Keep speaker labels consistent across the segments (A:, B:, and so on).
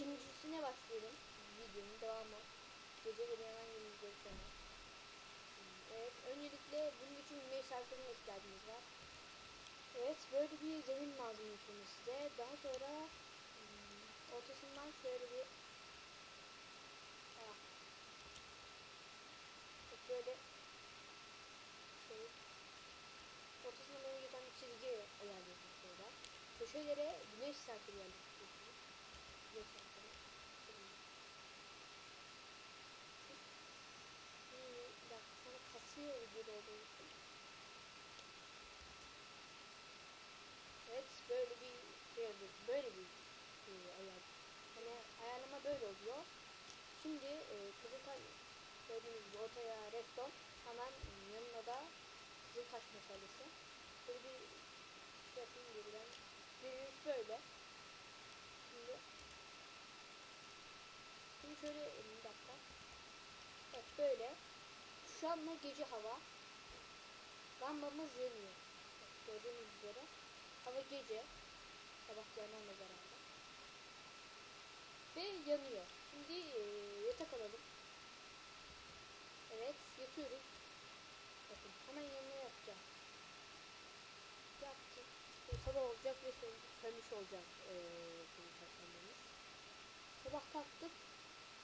A: ikincisine başlıyorum. Videonun devamı. Geceleri yanan günümüzde sonra. Evet, öncelikle bunun için güneş sensörüne ihtiyacımız var. Evet, böyle bir zemin lazım ilk size. Daha sonra hmm, ortasından şöyle bir ah, Bak böyle şey ortasına doğru giden bir çizgi ayarlıyorsunuz şöyle. Köşelere güneş sensörü yerleştiriyorsunuz. Güneş. Hmm, bir dakika sana kasıyor gibi olduğu için. Evet böyle bir şey oluyor. Böyle bir e, ayar. Hani ayarlama böyle oluyor. Şimdi e, Kızıltaş gördüğünüz gibi ortaya redstone hemen yanına da Kızıltaş meselesi. Böyle bir şey yapayım geriden. Görünüş böyle. Şimdi Şimdi şöyle bir dakika. Evet böyle. Şu anda gece hava. Lambamız yanıyor. Gördüğünüz üzere. Hava gece. Sabah yananla beraber. Ve yanıyor. Şimdi e, yatak alalım. Evet yatıyoruz. Bakın hemen yanına yapacağım. Yaptık. E, sabah olacak ve sön sönmüş olacak. E. Sabah kalktık.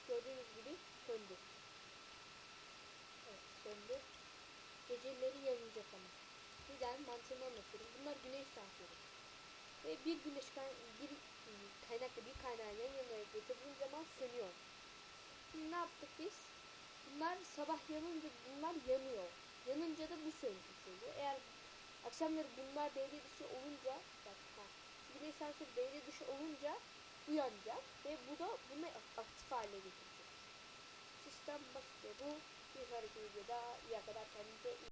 A: Gördüğünüz gibi söndü. Evet söndü. Geceleri yanacak ama. Neden? Mantığını anlatıyorum. Bunlar güneş sensörü. Ve bir güneş bir kaynakla bir kaynağı yan yana getirdiğim zaman sönüyor. Şimdi ne yaptık biz? Bunlar sabah yanınca bunlar yanıyor. Yanınca da bu sönmüş oluyor. Eğer akşamları bunlar devre dışı olunca bak ha, güneş sensörü devre dışı olunca uyanacak ve bu da bunu aktif hale getirecek. Sistem basit. Bu bir sonraki videoda iyi kadar kendinize iyi